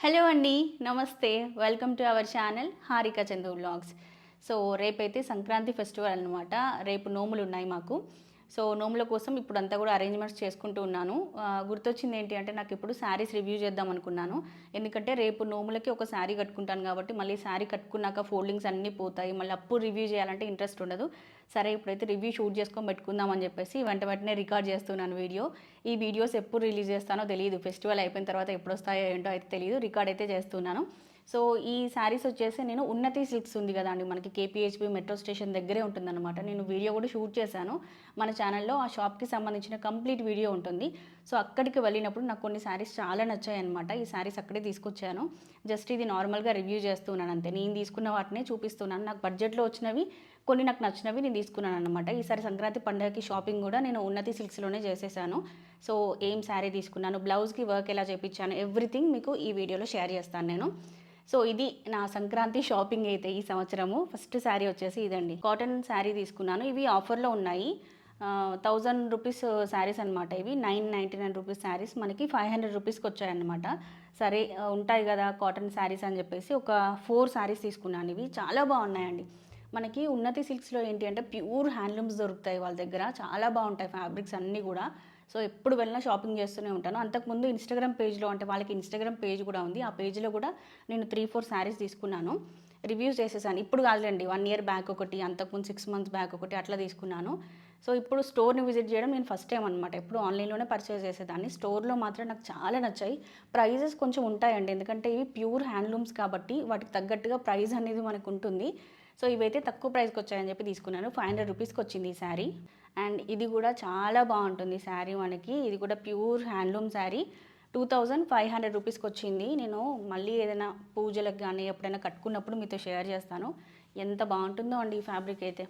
Hello అండి నమస్తే. Welcome to our channel Harika Chandu vlogs so రేపైతే సంక్రాంతి ఫెస్టివల్ అనమాట రేపు నోములు ఉన్నాయి మాకు. సో నోముల కోసం ఇప్పుడు అంతా కూడా అరేంజ్మెంట్స్ చేసుకుంటూ ఉన్నాను. గుర్తొచ్చింది ఏంటి అంటే నాకు ఇప్పుడు శారీస్ రివ్యూ చేద్దాం అనుకున్నాను. ఎందుకంటే రేపు నోములకి ఒక శారీ కట్టుకుంటాను కాబట్టి మళ్ళీ శారీ కట్టుకున్నాక ఫోల్డింగ్స్ అన్నీ పోతాయి. మళ్ళీ అప్పుడు రివ్యూ చేయాలంటే ఇంట్రెస్ట్ ఉండదు. సరే ఇప్పుడైతే రివ్యూ షూట్ చేసుకొని పెట్టుకుందాం అని చెప్పేసి వెంట వెంటనే రికార్డ్ చేస్తున్నాను వీడియో. ఈ వీడియోస్ ఎప్పుడు రిలీజ్ చేస్తానో తెలియదు ఫెస్టివల్ అయిపోయిన తర్వాత ఎప్పుడు వస్తాయో ఏంటో అయితే తెలియదు రికార్డ్ అయితే చేస్తున్నాను. సో ఈ శారీస్ వచ్చేసి నేను ఉన్నతి సిల్క్స్ ఉంది కదా అండి మనకి కేపీహెచ్బి మెట్రో స్టేషన్ దగ్గరే ఉంటుందన్నమాట. నేను వీడియో కూడా షూట్ చేశాను. మన ఛానల్లో ఆ షాప్కి సంబంధించిన కంప్లీట్ వీడియో ఉంటుంది. సో అక్కడికి వెళ్ళినప్పుడు నాకు కొన్ని శారీస్ చాలా నచ్చాయి అనమాట ఈ శారీస్ అక్కడే తీసుకొచ్చాను. జస్ట్ ఇది నార్మల్గా రివ్యూ చేస్తున్నాను అంతే. నేను తీసుకున్న వాటినే చూపిస్తున్నాను. నాకు బడ్జెట్లో వచ్చినవి కొన్ని నాకు నచ్చినవి నేను తీసుకున్నాను అనమాట ఈసారి సంక్రాంతి పండుగకి షాపింగ్ కూడా నేను ఉన్నతి సిల్క్స్లోనే చేసేసాను. సో ఏం శారీ తీసుకున్నాను బ్లౌజ్కి వర్క్ ఎలా చేయించాను ఎవ్రీథింగ్ మీకు ఈ వీడియోలో షేర్ చేస్తాను నేను. సో ఇది నా సంక్రాంతి షాపింగ్ అయితే ఈ సంవత్సరము. ఫస్ట్ శారీ వచ్చేసి ఇదండి. కాటన్ శారీ తీసుకున్నాను. ఇవి ఆఫర్లో ఉన్నాయి. థౌజండ్ రూపీస్ శారీస్ అనమాట ఇవి. Nine ninety nine rupees saris. మనకి ఫైవ్ హండ్రెడ్ రూపీస్కి వచ్చాయన్నమాట. సరే ఉంటాయి కదా కాటన్ శారీస్ అని చెప్పేసి ఒక ఫోర్ శారీస్ తీసుకున్నాను ఇవి. చాలా బాగున్నాయండి. మనకి ఉన్నతి సిల్క్స్లో ఏంటి అంటే ప్యూర్ హ్యాండ్లూమ్స్ దొరుకుతాయి వాళ్ళ దగ్గర. చాలా బాగుంటాయి ఫ్యాబ్రిక్స్ అన్నీ కూడా. సో ఎప్పుడు వెళ్ళినా షాపింగ్ చేస్తూనే ఉంటాను. అంతకుముందు ఇన్స్టాగ్రామ్ పేజ్లో అంటే వాళ్ళకి ఇన్స్టాగ్రామ్ పేజ్ కూడా ఉంది. ఆ పేజ్లో కూడా నేను త్రీ ఫోర్ శారీస్ తీసుకున్నాను. రివ్యూస్ చేసేసాను. ఇప్పుడు కాదులేండి వన్ ఇయర్ బ్యాక్ ఒకటి అంతకుముందు సిక్స్ మంత్స్ బ్యాక్ ఒకటి అట్లా తీసుకున్నాను. సో ఇప్పుడు స్టోర్ని విజిట్ చేయడం నేను ఫస్ట్ టైం అనమాట ఎప్పుడు ఆన్లైన్లోనే పర్చేస్ చేసేదాన్ని. స్టోర్లో మాత్రం నాకు చాలా నచ్చాయి. ప్రైజెస్ కొంచెం ఉంటాయండి. ఎందుకంటే ఇవి ప్యూర్ హ్యాండ్లూమ్స్ కాబట్టి వాటికి తగ్గట్టుగా ప్రైస్ అనేది మనకు ఉంటుంది. సో ఇవైతే తక్కువ ప్రైస్కి వచ్చాయని చెప్పి తీసుకున్నాను. ఫైవ్ హండ్రెడ్ రూపీస్కి వచ్చింది ఈ శారీ అండ్ ఇది కూడా చాలా బాగుంటుంది శారీ మనకి. ఇది కూడా pure handloom sari. Two thousand five hundred రూపీస్కి వచ్చింది. నేను మళ్ళీ ఏదైనా పూజలకు కానీ ఎప్పుడైనా కట్టుకున్నప్పుడు మీతో షేర్ చేస్తాను. ఎంత బాగుంటుందో అండి ఈ ఫ్యాబ్రిక్ అయితే.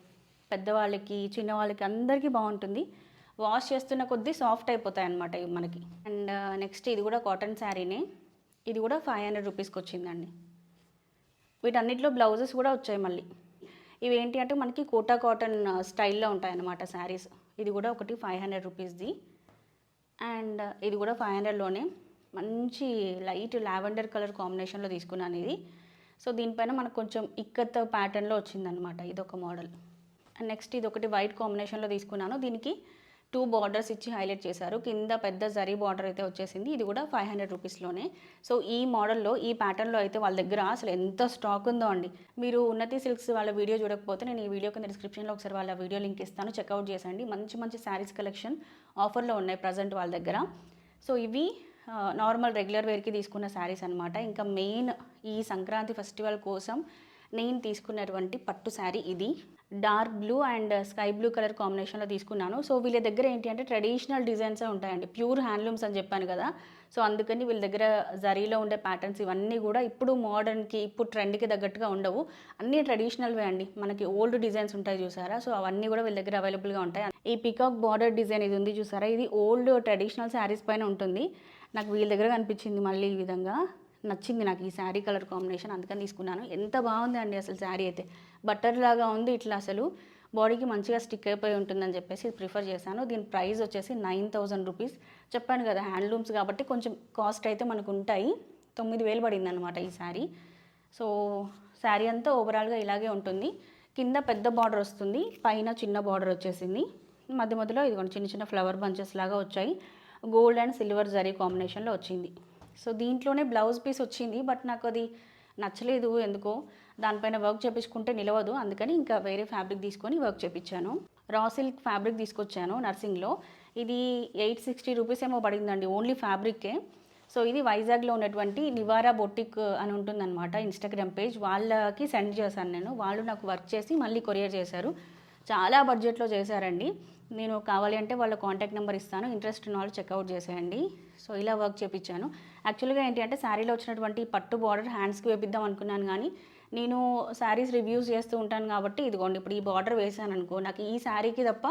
పెద్దవాళ్ళకి చిన్నవాళ్ళకి అందరికీ బాగుంటుంది. వాష్ చేస్తున్న కొద్దీ సాఫ్ట్ అయిపోతాయి అన్నమాట ఇవి మనకి. అండ్ uh, నెక్స్ట్ ఇది కూడా కాటన్ శారీనే. ఇది కూడా ఫైవ్ హండ్రెడ్ రూపీస్కి వచ్చిందండి. వీటన్నిటిలో బ్లౌజెస్ కూడా వచ్చాయి మళ్ళీ. ఇవి ఏంటి అంటే మనకి కోటా కాటన్ స్టైల్లో ఉంటాయన్నమాట శారీస్. ఇది కూడా ఒకటి ఫైవ్ హండ్రెడ్ రూపీస్ది. అండ్ ఇది కూడా ఫైవ్ హండ్రెడ్లోనే. మంచి లైట్ లావెండర్ కలర్ కాంబినేషన్లో తీసుకున్నాను ఇది. సో దీనిపైన మనకు కొంచెం ఇక్కత్ ప్యాటర్న్లో వచ్చిందనమాట ఇది ఒక మోడల్. అండ్ నెక్స్ట్ ఇది ఒకటి వైట్ కాంబినేషన్లో తీసుకున్నాను. దీనికి టూ బార్డర్స్ ఇచ్చి హైలైట్ చేశారు. కింద పెద్ద జరీ బార్డర్ అయితే వచ్చేసింది. ఇది కూడా ఫైవ్ హండ్రెడ్ రూపీస్లోనే సో ఈ మోడల్లో ఈ ప్యాటర్న్లో అయితే వాళ్ళ దగ్గర అసలు ఎంత స్టాక్ ఉందో అండి. మీరు ఉన్నతి సిల్క్స్ వాళ్ళ వీడియో చూడకపోతే నేను ఈ వీడియో కింద డిస్క్రిప్షన్లో ఒకసారి వాళ్ళ వీడియో లింక్ ఇస్తాను. చెక్అవుట్ చేసండి మంచి మంచి శారీస్ కలెక్షన్ ఆఫర్లో ఉన్నాయి ప్రజెంట్ వాళ్ళ దగ్గర. సో ఇవి నార్మల్ రెగ్యులర్ వేర్కి తీసుకున్న శారీస్ అనమాట ఇంకా మెయిన్ ఈ సంక్రాంతి ఫెస్టివల్ కోసం నేను తీసుకున్నటువంటి పట్టు శారీ ఇది. Dark blue and sky blue colour కాంబినేషన్లో తీసుకున్నాను. సో వీళ్ళ దగ్గర ఏంటి అంటే ట్రెడిషనల్ డిజైన్సే ఉంటాయండి. ప్యూర్ హ్యాండ్లూమ్స్ అని చెప్పాను కదా. సో అందుకని వీళ్ళ దగ్గర జరీలో ఉండే ప్యాటర్న్స్ ఇవన్నీ కూడా ఇప్పుడు మోడర్న్కి ఇప్పుడు ట్రెండ్కి తగ్గట్టుగా ఉండవు. అన్నీ ట్రెడిషనల్వే అండి. మనకి ఓల్డ్ డిజైన్స్ ఉంటాయి చూసారా? సో అవన్నీ కూడా వీళ్ళ దగ్గర అవైలబుల్గా ఉంటాయి. ఈ పికాక్ బార్డర్ డిజైన్ ఇది ఉంది చూసారా? ఇది ఓల్డ్ ట్రెడిషనల్ శారీస్ పైన ఉంటుంది. నాకు వీళ్ళ దగ్గర కనిపించింది మళ్ళీ ఈ విధంగా. నచ్చింది నాకు ఈ శారీ కలర్ కాంబినేషన్. అందుకని తీసుకున్నాను. ఎంత బాగుంది అండి అసలు శారీ అయితే. బట్టర్ లాగా ఉంది ఇట్లా అసలు. బాడీకి మంచిగా స్టిక్ అయిపోయి ఉంటుందని చెప్పేసి ప్రిఫర్ చేశాను. దీని ప్రైస్ వచ్చేసి నైన్ థౌజండ్ రూపీస్. చెప్పాను కదా హ్యాండ్లూమ్స్ కాబట్టి కొంచెం కాస్ట్ అయితే మనకు ఉంటాయి. తొమ్మిది వేలు పడింది అనమాట ఈ శారీ. సో శారీ అంతా ఓవరాల్గా ఇలాగే ఉంటుంది. కింద పెద్ద బార్డర్ వస్తుంది పైన చిన్న బార్డర్ వచ్చేసింది. మధ్య మధ్యలో ఇదిగోండి చిన్న చిన్న ఫ్లవర్ బంచెస్ లాగా వచ్చాయి. గోల్డ్ అండ్ సిల్వర్ జరీ కాంబినేషన్లో వచ్చింది. సో దీంట్లోనే బ్లౌజ్ పీస్ వచ్చింది బట్ నాకు అది నచ్చలేదు ఎందుకో. దానిపైన వర్క్ చేపించుకుంటే నిలవదు. అందుకని ఇంకా వేరే ఫ్యాబ్రిక్ తీసుకొని వర్క్ చేపించాను. రా సిల్క్ ఫ్యాబ్రిక్ తీసుకొచ్చాను నర్సింగ్లో. ఇది ఎయిట్ సిక్స్టీ రూపీస్ ఏమో పడిందండి. ఓన్లీ ఫ్యాబ్రిక్కే. సో ఇది వైజాగ్లో ఉన్నటువంటి నివారా బొటిక్ అని ఉంటుందన్నమాట ఇన్స్టాగ్రామ్ పేజ్. వాళ్ళకి సెండ్ చేశాను నేను. వాళ్ళు నాకు వర్క్ చేసి మళ్ళీ కొరియర్ చేశారు. చాలా బడ్జెట్లో చేశారండి. నేను కావాలి అంటే వాళ్ళ కాంటాక్ట్ నెంబర్ ఇస్తాను. ఇంట్రెస్ట్ ఉన్న వాళ్ళు చెక్అవుట్ చేసేయండి. సో ఇలా వర్క్ చేపించాను. యాక్చువల్గా ఏంటి అంటే శారీలో వచ్చినటువంటి పట్టు బార్డర్ హ్యాండ్స్కి వేపిద్దాం అనుకున్నాను కానీ నేను శారీస్ రివ్యూస్ చేస్తూ ఉంటాను కాబట్టి ఇదిగోండి ఇప్పుడు ఈ బార్డర్ వేసాను అనుకో నాకు ఈ శారీకి తప్ప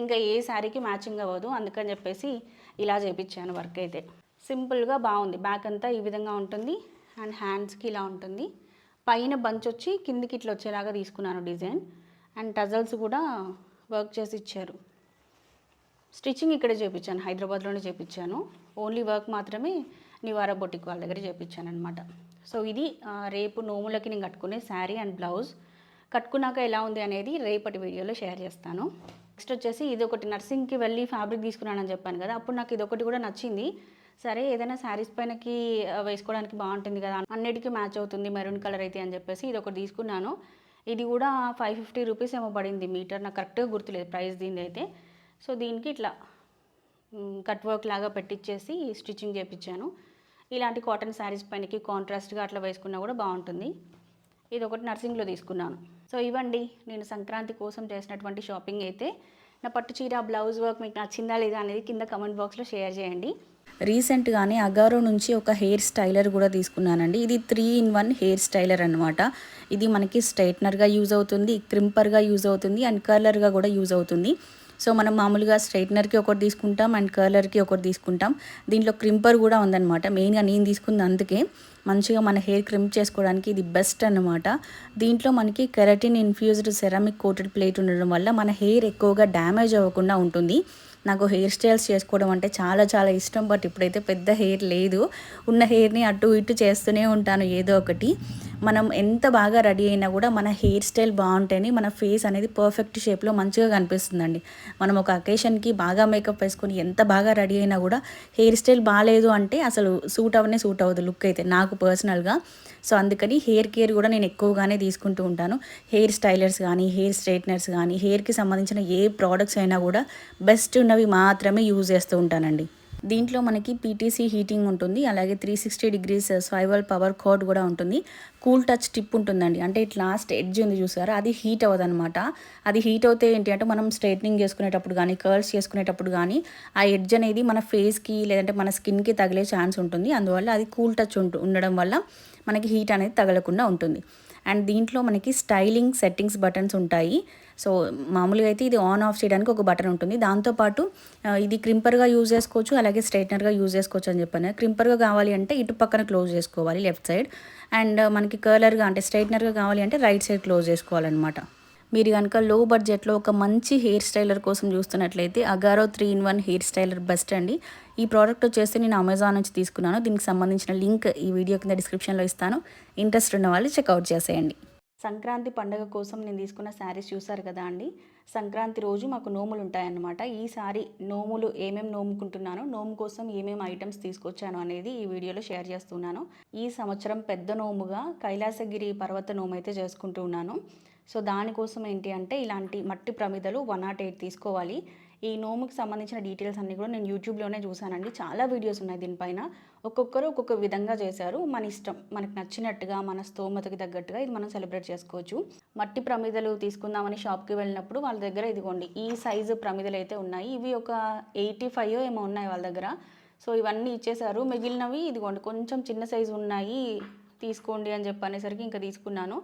ఇంకా ఏ శారీకి మ్యాచింగ్ అవ్వదు. అందుకని చెప్పేసి ఇలా చేపించాను వర్క్ అయితే. సింపుల్గా బాగుంది. బ్యాక్ అంతా ఈ విధంగా ఉంటుంది అండ్ హ్యాండ్స్కి ఇలా ఉంటుంది. పైన బంచ్ వచ్చి కిందికి ఇట్లా వచ్చేలాగా తీసుకున్నాను డిజైన్ అండ్ టజల్స్ కూడా వర్క్ చేసి ఇచ్చారు. స్టిచ్చింగ్ ఇక్కడే చేయించాను హైదరాబాద్లోనే చేయించాను ఓన్లీ వర్క్ మాత్రమే నివార బొటిక్ వాళ్ళ దగ్గర చేయించాను అనమాట సో ఇది రేపు నోములకి నేను కట్టుకునే శారీ అండ్ బ్లౌజ్. కట్టుకున్నాక ఎలా ఉంది అనేది రేపటి వీడియోలో షేర్ చేస్తాను. నెక్స్ట్ వచ్చేసి ఇది ఒకటి నర్సింగ్కి వెళ్ళి ఫ్యాబ్రిక్ తీసుకున్నానని చెప్పాను కదా అప్పుడు నాకు ఇది ఒకటి కూడా నచ్చింది. సరే ఏదైనా శారీస్ పైనకి వేసుకోవడానికి బాగుంటుంది కదా అన్నిటికీ మ్యాచ్ అవుతుంది మెరూన్ కలర్ అయితే అని చెప్పేసి ఇది ఒకటి తీసుకున్నాను. ఇది కూడా ఫైవ్ ఫిఫ్టీ రూపీస్ ఏమో పడింది మీటర్ నాకు కరెక్ట్గా గుర్తులేదు ప్రైస్ దీని అయితే సో దీనికి ఇట్లా కట్ వర్క్ లాగా పెట్టించేసి స్టిచ్చింగ్ చేయించాను ఇలాంటి కాటన్ శారీస్ పైనకి కాంట్రాస్ట్గా అట్లా వేసుకున్నా కూడా బాగుంటుంది. ఇది ఒకటి నర్సింగ్లో తీసుకున్నాను. సో ఇవ్వండి నేను సంక్రాంతి కోసం చేసినటువంటి షాపింగ్ అయితే. నా పట్టు చీర బ్లౌజ్ వర్క్ మీకు నచ్చిందా లేదా అనేది కింద కమెంట్ బాక్స్లో షేర్ చేయండి. రీసెంట్గానే అగారో నుంచి ఒక హెయిర్ స్టైలర్ కూడా తీసుకున్నానండి. ఇది three in one hair styler అనమాట ఇది మనకి స్ట్రైట్నర్గా యూజ్ అవుతుంది క్రింపర్గా యూజ్ అవుతుంది అండ్ కర్లర్గా కూడా యూజ్ అవుతుంది. సో మనం మామూలుగా స్ట్రైట్నర్కి ఒకటి తీసుకుంటాం అండ్ కర్లర్కి ఒకటి తీసుకుంటాం. దీంట్లో క్రింపర్ కూడా ఉందన్నమాట. మెయిన్గా నేను తీసుకుంది అందుకే మంచిగా మన హెయిర్ క్రింప్ చేసుకోవడానికి ఇది బెస్ట్ అనమాట దీంట్లో మనకి keratin infused ceramic coated plate ఉండడం వల్ల మన హెయిర్ ఎక్కువగా డ్యామేజ్ అవ్వకుండా ఉంటుంది. నాకు హెయిర్ స్టైల్స్ చేసుకోవడం అంటే చాలా చాలా ఇష్టం బట్ ఇప్పుడైతే పెద్ద హెయిర్ లేదు. ఉన్న హెయిర్ని అటు ఇటు చేస్తూనే ఉంటాను ఏదో ఒకటి. మనం ఎంత బాగా రెడీ అయినా కూడా మన హెయిర్ స్టైల్ బాగుంటేనే మన ఫేస్ అనేది పర్ఫెక్ట్ షేప్లో మంచిగా కనిపిస్తుందండి. మనం ఒక అకేషన్కి బాగా మేకప్ వేసుకొని ఎంత బాగా రెడీ అయినా కూడా హెయిర్ స్టైల్ బాగాలేదు అంటే అసలు సూట్ అవనే సూట్ అవ్వదు లుక్ అయితే నాకు పర్సనల్గా. సో అందుకని హెయిర్ కేర్ కూడా నేను ఎక్కువగానే తీసుకుంటూ ఉంటాను. హెయిర్ స్టైలర్స్ కానీ హెయిర్ స్ట్రైట్నర్స్ కానీ హెయిర్కి సంబంధించిన ఏ ప్రోడక్ట్స్ అయినా కూడా బెస్ట్ ఉన్నవి మాత్రమే యూజ్ చేస్తూ ఉంటానండి. దీంట్లో మనకి పీటీసీ హీటింగ్ ఉంటుంది అలాగే three sixty degrees swivel power cord కూడా ఉంటుంది. కూల్ టచ్ టిప్ ఉంటుందండి. అంటే ఇట్ లాస్ట్ ఎడ్జ్ ఉంది చూసారా? అది హీట్ అవ్వదన్నమాట. అది హీట్ అవుతే ఏంటి అంటే మనం స్ట్రైట్నింగ్ చేసుకునేటప్పుడు కానీ కర్ల్స్ చేసుకునేటప్పుడు కానీ ఆ ఎడ్జ్ అనేది మన ఫేస్కి లేదంటే మన స్కిన్కి తగిలే ఛాన్స్ ఉంటుంది. అందువల్ల అది కూల్ టచ్ ఉంటు ఉండడం వల్ల మనకి హీట్ అనేది తగలకుండా ఉంటుంది. అండ్ దీంట్లో మనకి స్టైలింగ్ సెట్టింగ్స్ బటన్స్ ఉంటాయి. సో మామూలుగా అయితే ఇది ఆన్ ఆఫ్ చేయడానికి ఒక బటన్ ఉంటుంది. దాంతోపాటు ఇది క్రింపర్గా యూజ్ చేసుకోవచ్చు అలాగే స్ట్రైట్నర్గా యూజ్ చేసుకోవచ్చు అని చెప్పాను. క్రింపర్గా కావాలి అంటే ఇటు పక్కన క్లోజ్ చేసుకోవాలి లెఫ్ట్ సైడ్. అండ్ మనకి కర్లర్గా అంటే స్ట్రైట్నర్గా కావాలి అంటే రైట్ సైడ్ క్లోజ్ చేసుకోవాలన్నమాట. మీరు కనుక లో బడ్జెట్లో ఒక మంచి హెయిర్ స్టైలర్ కోసం చూస్తున్నట్లయితే Agaro three in one hair styler best అండి. ఈ ప్రోడక్ట్ వచ్చేసి నేను అమెజాన్ నుంచి తీసుకున్నాను. దీనికి సంబంధించిన లింక్ ఈ వీడియో కింద డిస్క్రిప్షన్లో ఇస్తాను. ఇంట్రెస్ట్ ఉన్న వాళ్ళు చెక్అవుట్ చేసేయండి. సంక్రాంతి పండుగ కోసం నేను తీసుకున్న శారీస్ చూసారు కదా అండి? సంక్రాంతి రోజు మాకు నోములు ఉంటాయన్నమాట. ఈసారి నోములు ఏమేమి నోముకుంటున్నాను నోము కోసం ఏమేమి ఐటమ్స్ తీసుకొచ్చాను అనేది ఈ వీడియోలో షేర్ చేస్తున్నాను. ఈ సంవత్సరం పెద్ద నోముగా కైలాసగిరి పర్వత నోము అయితే చేసుకుంటూ ఉన్నాను. సో దానికోసం ఏంటి అంటే ఇలాంటి మట్టి ప్రమిదలు వన్ నాట్ ఎయిట్ తీసుకోవాలి. ఈ నోముకి సంబంధించిన డీటెయిల్స్ అన్నీ కూడా నేను యూట్యూబ్లోనే చూశానండి. చాలా వీడియోస్ ఉన్నాయి దీనిపైన. ఒక్కొక్కరు ఒక్కొక్క విధంగా చేశారు. మన ఇష్టం మనకు నచ్చినట్టుగా మన స్తోమతకి తగ్గట్టుగా ఇది మనం సెలబ్రేట్ చేసుకోవచ్చు. మట్టి ప్రమిదలు తీసుకుందామని షాప్కి వెళ్ళినప్పుడు వాళ్ళ దగ్గర ఇదిగోండి ఈ సైజు ప్రమిదలు అయితే ఉన్నాయి. ఇవి ఒక ఎయిటీ ఫైవ్ ఏమో ఉన్నాయి వాళ్ళ దగ్గర. సో ఇవన్నీ ఇచ్చేశారు. మిగిలినవి ఇదిగోండి కొంచెం చిన్న సైజు ఉన్నాయి తీసుకోండి అని చెప్పనేసరికి ఇంకా తీసుకున్నాను.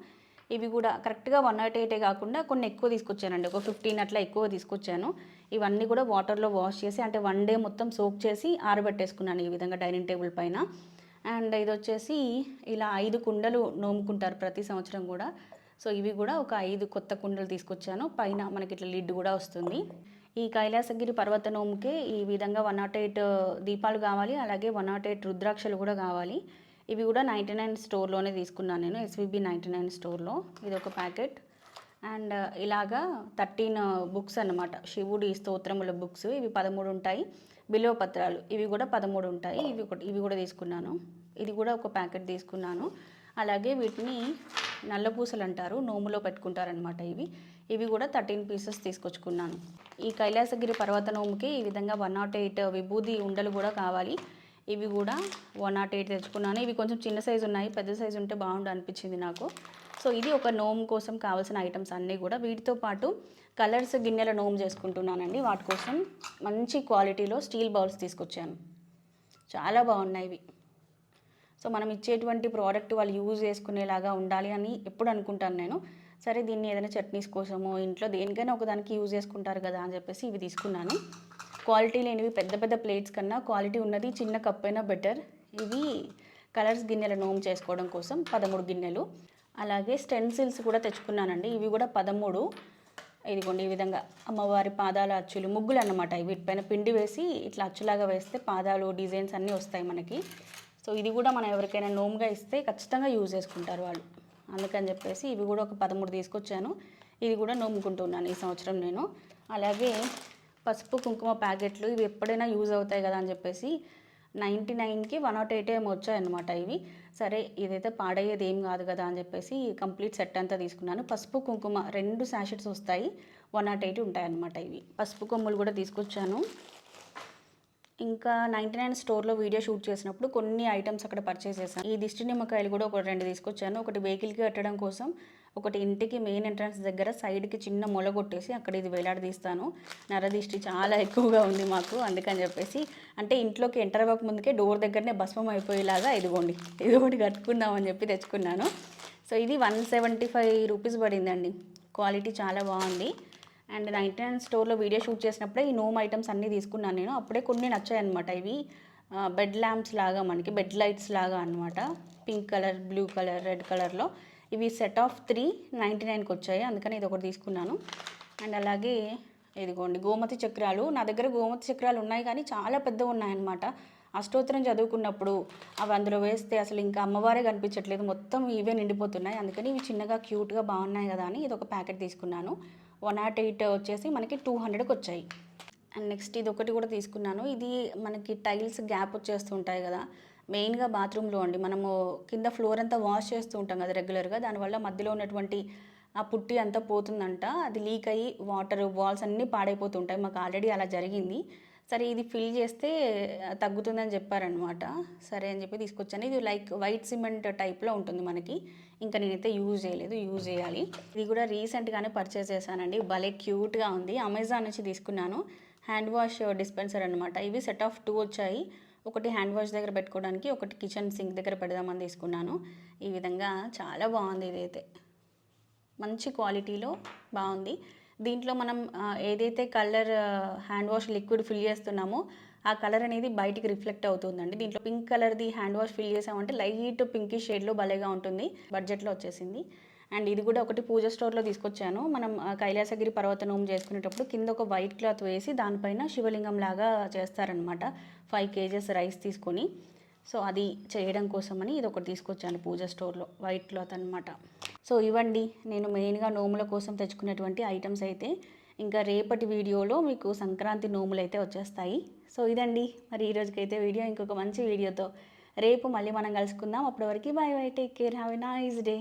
ఇవి కూడా కరెక్ట్గా వన్ నాట్ ఎయిటే కాకుండా కొన్ని ఎక్కువ తీసుకొచ్చానండి. ఒక ఫిఫ్టీన్ అట్లా ఎక్కువ తీసుకొచ్చాను. ఇవన్నీ కూడా వాటర్లో వాష్ చేసి అంటే వన్ డే మొత్తం సోక్ చేసి ఆరబెట్టేసుకున్నాను ఈ విధంగా డైనింగ్ టేబుల్ పైన. అండ్ ఇది వచ్చేసి ఇలా ఐదు కుండలు నోముకుంటారు ప్రతి సంవత్సరం కూడా. సో ఇవి కూడా ఒక ఐదు కొత్త కుండలు తీసుకొచ్చాను. పైన మనకి ఇట్లా లిడ్ కూడా వస్తుంది. ఈ కైలాసగిరి పర్వత నోముకే ఈ విధంగా వన్ నాట్ ఎయిట్ దీపాలు కావాలి. అలాగే వన్ నాట్ ఎయిట్ రుద్రాక్షలు కూడా కావాలి. ఇవి కూడా నైంటీ నైన్ స్టోర్లోనే తీసుకున్నాను నేను ఎస్విబి నైంటీ నైన్ స్టోర్లో. ఇది ఒక ప్యాకెట్. అండ్ ఇలాగా థర్టీన్ బుక్స్ అన్నమాట. శివుడి స్తోత్రముల బుక్స్. ఇవి పదమూడు ఉంటాయి. బిలువ పత్రాలు. ఇవి కూడా పదమూడు ఉంటాయి. ఇవి ఒకటి ఇవి కూడా తీసుకున్నాను. ఇది కూడా ఒక ప్యాకెట్ తీసుకున్నాను. అలాగే వీటిని నల్లపూసలు అంటారు. నోములో పెట్టుకుంటారనమాట ఇవి. ఇవి కూడా థర్టీన్ పీసెస్ తీసుకొచ్చుకున్నాను. ఈ కైలాసగిరి పర్వత నోముకి ఈ విధంగా వన్ నాట్ ఎయిట్ విభూది ఉండలు కూడా కావాలి. ఇవి కూడా వన్ నాట్ ఎయిట్ తెచ్చుకున్నాను. ఇవి కొంచెం చిన్న సైజు ఉన్నాయి పెద్ద సైజు ఉంటే బాగుండు అనిపించింది నాకు. సో ఇది ఒక నోమ్ కోసం కావాల్సిన ఐటమ్స్ అన్నీ కూడా. వీటితో పాటు కలర్స్ గిన్నెల నోమ్ చేసుకుంటున్నానండి. వాటి కోసం మంచి క్వాలిటీలో స్టీల్ బౌల్స్ తీసుకొచ్చాను. చాలా బాగున్నాయి ఇవి. సో మనం ఇచ్చేటువంటి ప్రోడక్ట్ వాళ్ళు యూజ్ చేసుకునేలాగా ఉండాలి అని ఎప్పుడు అనుకుంటాను నేను. సరే దీన్ని ఏదైనా చట్నీస్ కోసమో ఇంట్లో దేనికైనా ఒకదానికి యూజ్ చేసుకుంటారు కదా అని చెప్పేసి ఇవి తీసుకున్నాను. క్వాలిటీ లేనివి పెద్ద పెద్ద ప్లేట్స్ కన్నా క్వాలిటీ ఉన్నది చిన్న కప్ అయినా బెటర్. ఇవి కలర్స్ గిన్నెల నోమ్ చేసుకోవడం కోసం పదమూడు గిన్నెలు. అలాగే స్టెన్సిల్స్ కూడా తెచ్చుకున్నానండి. ఇవి కూడా పదమూడు. ఇదిగోండి ఈ విధంగా అమ్మవారి పాదాల అచ్చులు ముగ్గులు అన్నమాట వీటిపైన పిండి వేసి ఇట్లా అచ్చులాగా వేస్తే పాదాలు డిజైన్స్ అన్నీ వస్తాయి మనకి. సో ఇది కూడా మనం ఎవరికైనా నోముగా ఇస్తే ఖచ్చితంగా యూజ్ చేసుకుంటారు వాళ్ళు. అందుకని చెప్పేసి ఇవి కూడా ఒక పదమూడు తీసుకొచ్చాను. ఇది కూడా నోముకుంటున్నాను ఈ సంవత్సరం నేను. అలాగే పసుపు కుంకుమ ప్యాకెట్లు ఇవి ఎప్పుడైనా యూజ్ అవుతాయి కదా అని చెప్పేసి నైంటీ నైన్కి వన్ నాట్ ఎయిట్ ఏమో వచ్చాయన్నమాట ఇవి. సరే ఇదైతే పాడయ్యేది ఏం కాదు కదా అని చెప్పేసి కంప్లీట్ సెట్ అంతా తీసుకున్నాను. పసుపు కుంకుమ రెండు శాషెట్స్ వస్తాయి. వన్ నాట్ ఎయిట్ ఉంటాయి అన్నమాట ఇవి. పసుపు కొమ్ములు కూడా తీసుకొచ్చాను. ఇంకా నైంటీ నైన్ స్టోర్లో వీడియో షూట్ చేసినప్పుడు కొన్ని ఐటమ్స్ అక్కడ పర్చేస్ చేశాను. ఈ దిష్టి నిమ్మకాయలు కూడా ఒక రెండు తీసుకొచ్చాను. ఒకటి వెహికల్కి కట్టడం కోసం. ఒకటి ఇంటికి మెయిన్ ఎంట్రన్స్ దగ్గర సైడ్కి చిన్న మొల కొట్టేసి అక్కడ ఇది వేలాడదీస్తాను. నరదిష్టి చాలా ఎక్కువగా ఉంది మాకు అందుకని చెప్పేసి. అంటే ఇంట్లోకి ఎంటర్ అవ్వక ముందుకే డోర్ దగ్గరనే భస్మం అయిపోయేలాగా ఇదిగోండి ఇదిగోండి కట్టుకుందామని చెప్పి తెచ్చుకున్నాను. సో ఇది వన్ సెవెంటీ ఫైవ్ రూపీస్ పడిందండి. క్వాలిటీ చాలా బాగుంది. అండ్ నైట్ నైన్ స్టోర్లో వీడియో షూట్ చేసినప్పుడే ఈ నోమ్ ఐటమ్స్ అన్నీ తీసుకున్నాను నేను. అప్పుడే కొన్ని నచ్చాయన్నమాట ఇవి. బెడ్ ల్యాంప్స్ లాగా మనకి బెడ్ లైట్స్ లాగా అనమాట pink colour blue colour red కలర్లో. ఇవి సెట్ ఆఫ్ త్రీ నైంటీ నైన్కి వచ్చాయి. అందుకని ఇది ఒకటి తీసుకున్నాను. అండ్ అలాగే ఇదిగోండి గోమతి చక్రాలు. నా దగ్గర గోమతి చక్రాలు ఉన్నాయి కానీ చాలా పెద్దవి ఉన్నాయన్నమాట. అష్టోత్తరం చదువుకున్నప్పుడు అవి అందులో వేస్తే అసలు ఇంకా అమ్మవారే కనిపించట్లేదు. మొత్తం ఇవే నిండిపోతున్నాయి. అందుకని ఇవి చిన్నగా క్యూట్గా బాగున్నాయి కదా అని ఇది ఒక ప్యాకెట్ తీసుకున్నాను. వన్ నాట్ ఎయిట్ వచ్చేసి మనకి టూ హండ్రెడ్కి వచ్చాయి. అండ్ నెక్స్ట్ ఇది ఒకటి కూడా తీసుకున్నాను. ఇది మనకి టైల్స్ గ్యాప్ వచ్చేస్తుంటాయి కదా. మెయిన్గా బాత్రూంలో అండి. మనము కింద ఫ్లోర్ అంతా వాష్ చేస్తూ ఉంటాం కదా రెగ్యులర్గా. దానివల్ల మధ్యలో ఉన్నటువంటి ఆ పుట్టి అంతా పోతుందంట. అది లీక్ అయ్యి వాటర్ వాల్స్ అన్నీ పాడైపోతుంటాయి మాకు ఆల్రెడీ అలా జరిగింది. సరే ఇది ఫిల్ చేస్తే తగ్గుతుందని చెప్పారనమాట సరే అని చెప్పి తీసుకొచ్చాను. ఇది లైక్ వైట్ సిమెంట్ టైప్లో ఉంటుంది మనకి. ఇంకా నేనైతే యూజ్ చేయలేదు. యూజ్ చేయాలి. ఇది కూడా రీసెంట్గానే పర్చేస్ చేశానండి. భలే క్యూట్గా ఉంది. అమెజాన్ నుంచి తీసుకున్నాను. హ్యాండ్ వాష్ డిస్పెన్సర్ అనమాట ఇవి సెట్ ఆఫ్ టూ వచ్చాయి. ఒకటి హ్యాండ్ వాష్ దగ్గర పెట్టుకోవడానికి ఒకటి కిచెన్ సింక్ దగ్గర పెడదామని తీసుకున్నాను. ఈ విధంగా చాలా బాగుంది ఇదైతే. మంచి క్వాలిటీలో బాగుంది. దీంట్లో మనం ఏదైతే colour hand wash liquid fill చేస్తున్నామో ఆ కలర్ అనేది బయటికి రిఫ్లెక్ట్ అవుతుందండి. దీంట్లో పింక్ కలర్ది హ్యాండ్ వాష్ ఫిల్ చేసామంటే లైట్ పింకి షేడ్లో భలేగా ఉంటుంది. బడ్జెట్లో వచ్చేసింది. అండ్ ఇది కూడా ఒకటి పూజ స్టోర్లో తీసుకొచ్చాను. మనం కైలాసగిరి పర్వత నోము చేసుకునేటప్పుడు కింద ఒక వైట్ క్లాత్ వేసి దానిపైన శివలింగం లాగా చేస్తారనమాట ఫైవ్ కేజెస్ రైస్ తీసుకొని. సో అది చేయడం కోసమని ఇది ఒకటి తీసుకొచ్చాను పూజ స్టోర్లో వైట్ క్లాత్ అనమాట సో ఇవ్వండి. నేను మెయిన్గా నోముల కోసం తెచ్చుకున్నటువంటి ఐటమ్స్ అయితే ఇంకా రేపటి వీడియోలో మీకు సంక్రాంతి నోములు అయితే వచ్చేస్తాయి. సో ఇదండి. మరి ఈ రోజుకైతే వీడియో ఇంకొక మంచి వీడియోతో రేపు మళ్ళీ మనం కలుసుకుందాం. అప్పటి వరకు bye bye take care. Have a nice day.